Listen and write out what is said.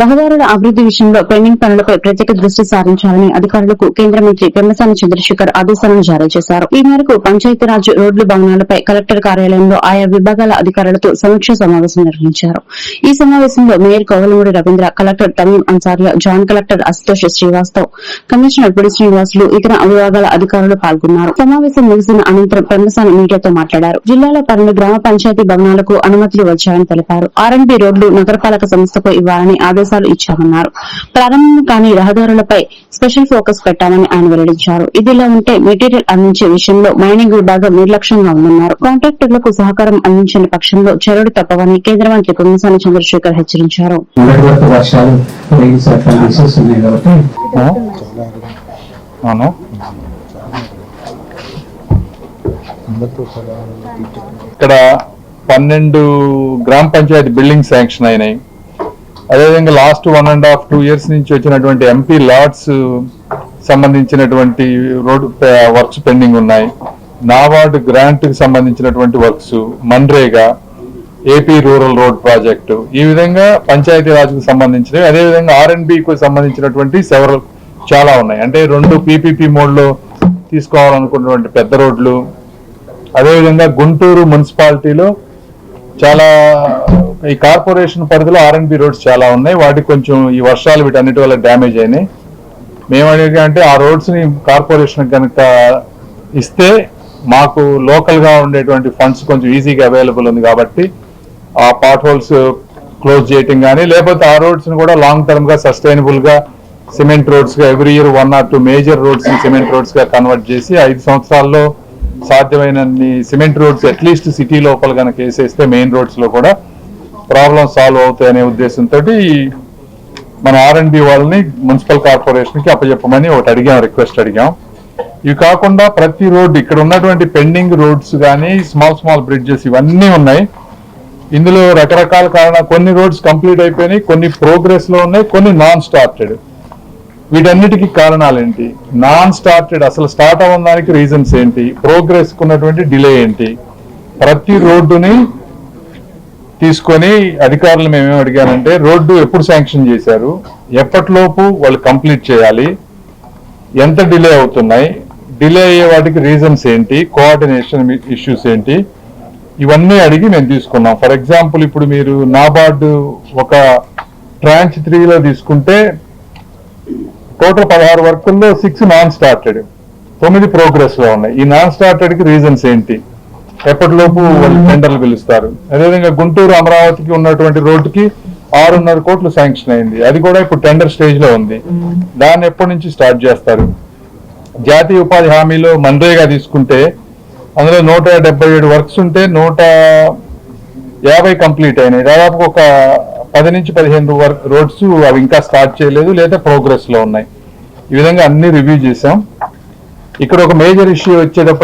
రహదారుల అభివృద్ది విషయంలో పెండింగ్ పనులపై ప్రత్యేక దృష్టి సారించాలని అధికారులకు కేంద్ర మంత్రి పెమ్మసాని చంద్రశేఖర్ ఆదేశాలను జారీ చేశారు. ఈ మేరకు పంచాయతీరాజ్ రోడ్లు భవనాలపై కలెక్టర్ కార్యాలయంలో ఆయా విభాగాల అధికారులతో సమీక్ష సమావేశం నిర్వహించారు. ఈ సమావేశంలో mayor Kovalamudi Ravindra collector Tameem Ansariya joint collector Ashutosh Srivastav commissioner Podi Srinivasulu ఇతర విభాగాల అధికారులు పాల్గొన్నారు. సమావేశం ముగిసిన అనంతరం పెమ్మసాని మీడియాతో మాట్లాడారు. జిల్లాలో పన్నెండు గ్రామ పంచాయతీ భవనాలకు అనుమతులు వచ్చాయని తెలిపారు. ఆర్ఎండ్బి రోడ్లు నగరపాలక సంస్థకు ఇవ్వాలని ఆదేశం ఆదేశాలు ఇచ్చామన్నారు. ప్రారంభం కాని రహదారులపై స్పెషల్ ఫోకస్ పెట్టామని ఆయన వెల్లడించారు. ఇదిలా ఉంటే మెటీరియల్ అందించే విషయంలో మైనింగ్ విభాగం నిర్లక్ష్యంగా ఉందన్నారు. కాంట్రాక్టర్లకు సహకారం అందించని పక్షంలో చర్యలు తప్పవని కేంద్ర మంత్రి కొమ్మసాని చంద్రశేఖర్ హెచ్చరించారు. అవును. ఇక్కడ పన్నెండు గ్రామ పంచాయతీ బిల్డింగ్ శాంక్షన్ అయినాయి. అదేవిధంగా last one and half two years నుంచి వచ్చినటువంటి ఎంపీ లాట్స్ సంబంధించినటువంటి రోడ్ వర్క్స్ పెండింగ్ ఉన్నాయి. నాబార్డ్ గ్రాంట్కి సంబంధించినటువంటి works MNREGA AP rural road project. ఈ విధంగా పంచాయతీ రాజ్కు సంబంధించినవి. అదేవిధంగా ఆర్ సంబంధించినటువంటి సెవరల్ చాలా ఉన్నాయి. అంటే రెండు పీపీపీ మోడ్లో తీసుకోవాలనుకున్నటువంటి పెద్ద రోడ్లు. అదేవిధంగా గుంటూరు మున్సిపాలిటీలో చాలా ఈ కార్పొరేషన్ పరిధిలో ఆర్ అండ్ బి రోడ్స్ చాలా ఉన్నాయి. వాటికి కొంచెం ఈ వర్షాలు వీటన్నిటి వల్ల డ్యామేజ్ అయినాయి. మేము అడిగా అంటే ఆ రోడ్స్ని కార్పొరేషన్ కనుక ఇస్తే మాకు లోకల్గా ఉండేటువంటి ఫండ్స్ కొంచెం ఈజీగా అవైలబుల్ ఉంది కాబట్టి ఆ పాట్ హోల్స్ క్లోజ్ చేయటం కానీ లేకపోతే ఆ రోడ్స్ని కూడా లాంగ్ టర్మ్గా సస్టైనబుల్గా cement రోడ్స్గా every year one or two major రోడ్స్ని cement రోడ్స్గా కన్వర్ట్ చేసి ఐదు సంవత్సరాల్లో సాధ్యమైనన్ని cement roads at least city లోపల కనుక వేసేస్తే మెయిన్ రోడ్స్లో కూడా ప్రాబ్లం సాల్వ్ అవుతాయి అనే ఉద్దేశంతో మన ఆర్ వాళ్ళని మున్సిపల్ కార్పొరేషన్కి అప్పచెప్పమని ఒకటి అడిగాం రిక్వెస్ట్ అడిగాం. ఇవి కాకుండా ప్రతి రోడ్డు ఇక్కడ ఉన్నటువంటి పెండింగ్ రోడ్స్ కానీ స్మాల్ స్మాల్ బ్రిడ్జెస్ ఇవన్నీ ఉన్నాయి. ఇందులో రకరకాల కారణాలు కొన్ని రోడ్స్ కంప్లీట్ అయిపోయినాయి కొన్ని ప్రోగ్రెస్లో ఉన్నాయి కొన్ని నాన్ స్టార్టెడ్ వీటన్నిటికీ కారణాలు ఏంటి నాన్ స్టార్టెడ్ అసలు స్టార్ట్ అవ్వడానికి రీజన్స్ ఏంటి? ప్రోగ్రెస్కి ఉన్నటువంటి డిలే ఏంటి? ప్రతి రోడ్డుని తీసుకొని అధికారులు మేమేం అడిగానంటే రోడ్డు ఎప్పుడు శాంక్షన్ చేశారు? ఎప్పటిలోపు వాళ్ళు కంప్లీట్ చేయాలి? ఎంత డిలే అవుతున్నాయి? డిలే అయ్యే వాటికి రీజన్స్ ఏంటి? కోఆర్డినేషన్ ఇష్యూస్ ఏంటి? ఇవన్నీ అడిగి మేము తీసుకున్నాం. ఫర్ ఎగ్జాంపుల్ ఇప్పుడు మీరు నాబార్డు ఒక ట్రాంచ్ త్రీలో తీసుకుంటే టోటల్ పదహారు వర్కుల్లో సిక్స్ నాన్ స్టార్టెడ్ తొమ్మిది ప్రోగ్రెస్లో ఉన్నాయి. ఈ నాన్ స్టార్టెడ్కి రీజన్స్ ఏంటి? ఎప్పటిలోపు వాళ్ళు టెండర్లు పిలుస్తారు. అదేవిధంగా గుంటూరు అమరావతికి ఉన్నటువంటి రోడ్డుకి ఆరున్నర కోట్లు శాంక్షన్ అయింది. అది కూడా ఇప్పుడు టెండర్ స్టేజ్లో ఉంది దాన్ని ఎప్పటి నుంచి స్టార్ట్ చేస్తారు? జాతీయ ఉపాధి హామీలో మన్రేగా తీసుకుంటే అందులో నూట డెబ్బై ఏడు వర్క్స్ ఉంటే నూట యాభై కంప్లీట్ అయినాయి. దాదాపు ఒక పది నుంచి పదిహేను వర్క్ రోడ్స్ అవి ఇంకా స్టార్ట్ చేయలేదు లేదా ప్రోగ్రెస్లో ఉన్నాయి. ఈ విధంగా అన్ని రివ్యూ చేసాం ఇక్కడ ఒక మేజర్ ఇష్యూ వచ్చేటప్పుడు